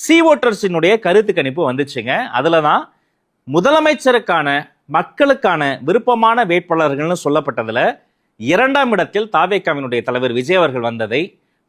C ஓட்டர்ஸினுடைய கருத்து கணிப்பு வந்துச்சுங்க. அதுல தான் முதலமைச்சருக்கான மக்களுக்கான விருப்பமான வேட்பாளர்கள்னு சொல்லப்பட்டதில் இரண்டாம் இடத்தில் தாவேக்காவினுடைய தலைவர் விஜய் அவர்கள் வந்ததை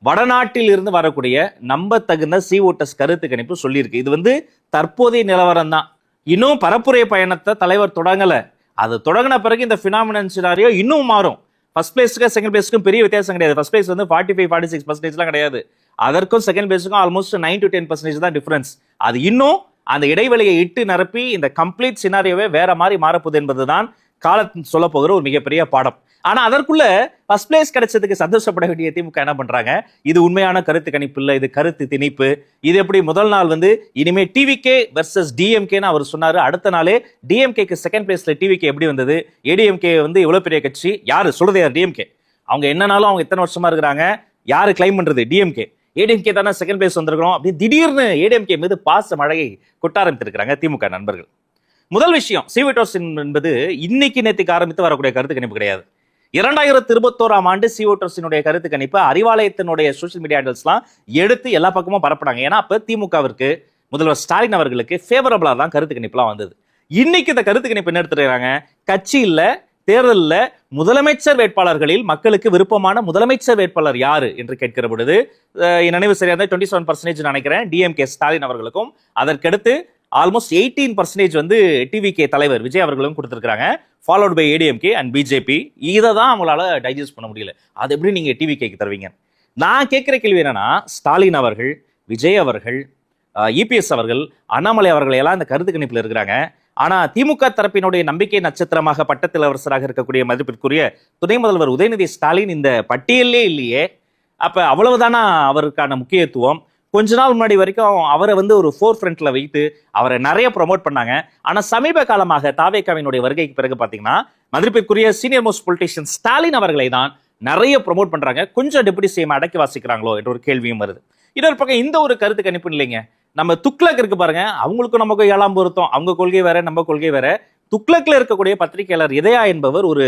வடநாட்டில் இருந்து வரக்கூடிய நம்பத்தகுந்த சி ஓட்டர்ஸ் கருத்து கணிப்பு சொல்லியிருக்கு. இது வந்து தற்போதைய நிலவரம் தான். இன்னும் பரப்புரை பயணத்தை தலைவர் தொடங்கலை. அது தொடங்கின பிறகு இந்த பினாமினன் சினாரியோ இன்னும் மாறும். ஃபர்ஸ்ட் பிளேஸுக்கு செகண்ட் பிளேஸ்க்கும் பெரிய வித்தியாசம் கிடையாது. ஃபர்ஸ்ட் பிளேஸ் வந்து ஃபார்ட்டி ஃபைவ் ஃபார்ட்டி சிக்ஸ் பர்சன்டேஜ்லாம் கிடையாது. அதற்கும் second பேஸுக்கும் almost nine to ten percentage தான் டிஃபரன்ஸ் அது இன்னும் அந்த இடைவெளியை இட்டு நிரப்பி இந்த கம்ப்ளீட் சினாரியோவே வேற மாதிரி மாறப்போகுது என்பதுதான் காலத்தின் சொல்ல போகிற ஒரு மிகப்பெரிய பாடம். ஆனா அதற்குள்ள ஃபர்ஸ்ட் பிளேஸ் கிடைச்சதுக்கு சந்தோஷப்பட வேண்டிய திமுக என்ன பண்றாங்க? இது உண்மையான கருத்து கணிப்பு இல்லை இது கருத்து திணிப்பு. இது எப்படி முதல் நாள் வந்து இனிமே டிவிகே வெர்சஸ் டிஎம்கேன்னு அவர் சொன்னாரு. அடுத்த நாளே டிஎம்கேக்கு செகண்ட் பிளேஸ்ல டிவிகே எப்படி வந்தது? ஏடிஎம்கே வந்து இவ்வளவு பெரிய கட்சி? யாரு? சொல்றது யார்? டிஎம்கே அவங்க என்னனாலும் அவங்க எத்தனை வருஷமா இருக்கிறாங்க. யாரு கிளைம் பண்றது? டிஎம்கே ஏடிஎம்கே தானே செகண்ட் பிளேஸ் வந்திருக்கிறோம். அப்படி திடீர்னு ஏடிஎம்கே மீது பாச மழையை கொட்ட ஆரம்பித்திருக்கிறாங்க திமுக நண்பர்கள். முதல் விஷயம் சிவிடோஸ் என்பது இன்னைக்கு நேற்றுக்கு ஆரம்பித்து வரக்கூடிய கருத்து கணிப்பு கிடையாது. இரண்டாயிரத்தி இருபத்தோராம் ஆண்டு சிஓட்டர்ஸினுடைய கருத்து கணிப்பு அறிவாலயத்தினுடைய சோஷியல் மீடியா ஹேண்டல்ஸ்லாம் எடுத்து எல்லா பக்கமும் பரப்புனாங்க. ஏன்னா அப்போ திமுகவிற்கு முதல்வர் ஸ்டாலின் அவர்களுக்கு ஃபேவரபிளாக தான் கருத்து கணிப்புலாம் வந்தது. இன்னைக்கு இந்த கருத்து கணிப்பு என்ன எடுத்துருக்காங்க கட்சியில் தேர்தலில் முதலமைச்சர் வேட்பாளர்களில் மக்களுக்கு விருப்பமான முதலமைச்சர் வேட்பாளர் யாரு என்று கேட்கிற பொழுது நினைவு சரியா டுவெண்ட்டி செவன் பர்சன்டேஜ் நினைக்கிறேன். டிஎம்கே ஸ்டாலின் அவர்களுக்கும். அதற்கடுத்து ஆல்மோஸ்ட் எயிட்டீன் பர்சன்டேஜ் வந்து டிவிகே தலைவர் விஜய் அவர்களும் கொடுத்துருக்காங்க followed by ADMK and BJP இதை தான் அவங்களால டைஜஸ்ட் பண்ண முடியல. அது எப்படி நீங்கள் டிவிகேக்கு தருவீங்க? நான் கேட்குற கேள்வி என்னன்னா ஸ்டாலின் அவர்கள் விஜய் அவர்கள் இபிஎஸ் அவர்கள் அண்ணாமலை அவர்கள் எல்லாம் இந்த கருத்து கணிப்பில் இருக்கிறாங்க. ஆனா திமுக தரப்பினுடைய நம்பிக்கை நட்சத்திரமாக பட்டத்தில் அரசராக இருக்கக்கூடிய மதிப்பிற்குரிய துணை முதல்வர் உதயநிதி ஸ்டாலின் இந்த பட்டியலே இல்லையே. அப்ப அவ்வளவுதானா அவருக்கான முக்கியத்துவம்? கொஞ்ச நாள் முன்னாடி வரைக்கும் அவரை வந்து ஒரு ஃபோர் ஃப்ரண்ட்ல வைத்து அவரை நிறைய ப்ரொமோட் பண்ணாங்க. ஆனா சமீப காலமாக தாவேக்காவினுடைய வருகைக்கு பிறகு பாத்தீங்கன்னா மதிப்பிற்குரிய சீனியர் மோஸ்ட் பொலிட்டிஷியன் ஸ்டாலின் அவர்களை தான் நிறைய ப்ரொமோட் பண்றாங்க. கொஞ்சம் டெபுட்டி சிஎம் அடக்கி வாசிக்கிறாங்களோ என்ற ஒரு கேள்வியும் வருது. இன்னொரு பக்கம் இந்த ஒரு கருத்து கணிப்பு இல்லைங்க நம்ம துக்ளக் இருக்கு பாருங்க. அவங்களுக்கும் நமக்கு ஏழாம் பொருத்தம். அவங்க கொள்கை வேற நம்ம கொள்கை வேற. துக்ளக்ல இருக்கக்கூடிய பத்திரிகையாளர் இதயா என்பவர் ஒரு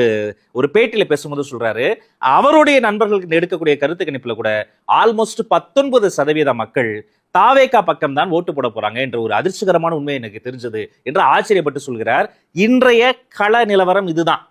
ஒரு பேட்டியில பேசும்போது சொல்றாரு. அவருடைய நண்பர்களுக்கு எடுக்கக்கூடிய கருத்து கணிப்புல கூட ஆல்மோஸ்ட் பத்தொன்பது சதவீத மக்கள் தாவேகா பக்கம் தான் ஓட்டு போட போறாங்க என்ற ஒரு அதிர்ச்சிகரமான உண்மை எனக்கு தெரிஞ்சது என்று ஆச்சரியப்பட்டு சொல்கிறார். இன்றைய கள நிலவரம் இதுதான்.